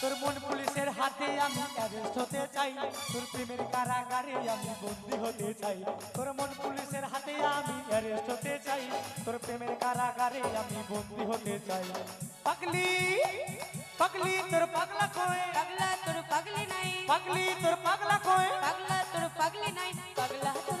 তোর মন পুলিশের হাতে আমি অ্যারেস্ট হতে চাই। তোর প্রেমের কারাগারে আমি বন্দি হতে চাই। তোর মন পুলিশের হাতে আমি অ্যারেস্ট হতে চাই। তোর প্রেমের কারাগারে আমি বন্দি হতে চাই। পাগলি পাগলি তোর পাগলা কয়। পাগলা তোর পাগলি নাই। পাগলি তোর পাগলা কয়। পাগলা তোর পাগলি নাই। পাগলা তোর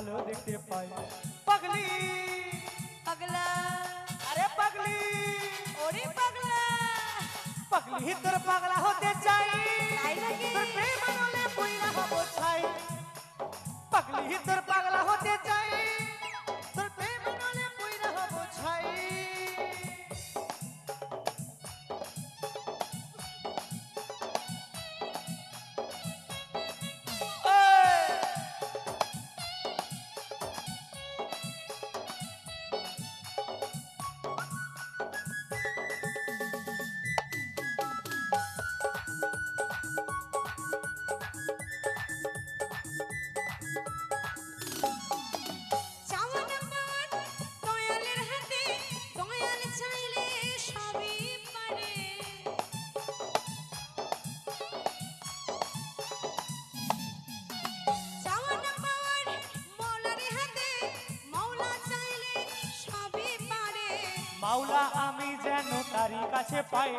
আলো দেখতে পাই। পাগলি! পাগলা। আরে পাগলি! ওরে পাগলা। পাগলি তোর পাগলা হতে চাই? তোর প্রেম আনলে হব ছাই। পাগলি তোর পাগলা হতে চাই। মাওলা, আমি যেন তারি কাছে পাই,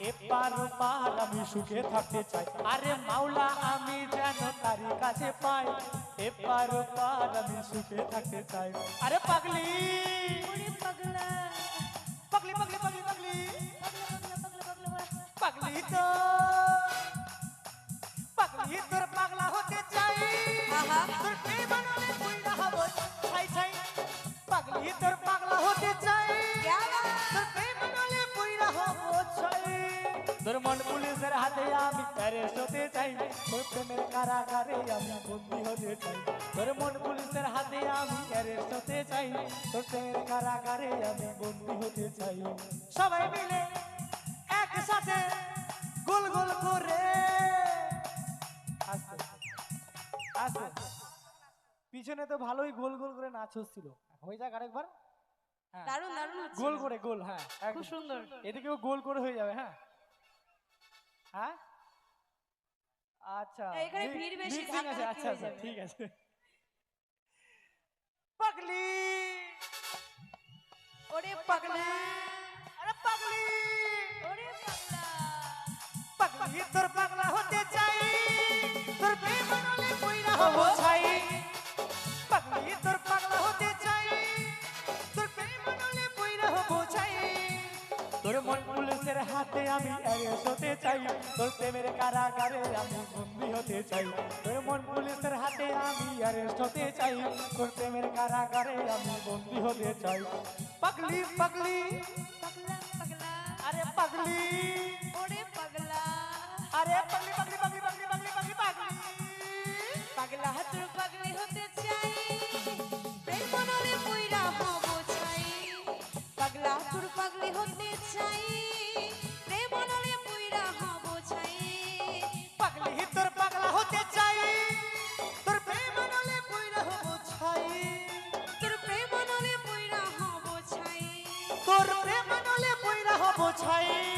এপার পার আমি সুখে থাকতে চাই। আরে মাওলা, আমি যেন তারি কাছে পাই, এপার পার আমি সুখে থাকতে চাই। আরে পাগলি! পাগলি! মন পুলিশের হাতে আমি অ্যারেস্ট হতে চাই। তোর প্রেমের কারাগারে আমি বন্দি হতে চাই। তোর মন পুলিশের হাতে আমি অ্যারেস্ট হতে চাই। তোর প্রেমের কারাগারে আমি বন্দি হতে চাই। সবাই মিলে একসাথে গোল গোল করে আস্তে আস্তে পিছনে তো ভালোই গোল গোল করে নাচ হচ্ছিল। হয়ে যাক আরেকবার। হ্যাঁ। দারুণ দারুণ গোল করে গোল হ্যাঁ খুব সুন্দর। এদিকেও গোল করে হয়ে যাবে হ্যাঁ। হ্যাঁ আচ্ছা এখানে মি- ভিড় বেশি, mixing আছে ধাক্কাধাক্কি আচ্ছা হয়ে আচ্ছা যাবে। ঠিক আছে পাগলি ওরে পাগলা হাতে আমি অ্যারেস্ট হতে চাই। তোর প্রেমের কারাগারে আমি বন্দি হতে চাই। তোর মন পুলিশের হাতে আমি অ্যারেস্ট হতে চাই। তোর প্রেমের কারাগারে আমি বন্দি হতে চাই। পাগলি পাগলি আরে পাগলি। ওরে পাগলা। আরে পাগলি পাগলি পাগলি পাগলি পাগলি পাগলি পাগলি। পাগলা তোর পাগলি হতে চাই। প্রেম মনরে পুইরা হব ছাই পাগলা তোর পাগলি হতে চাই। মনরে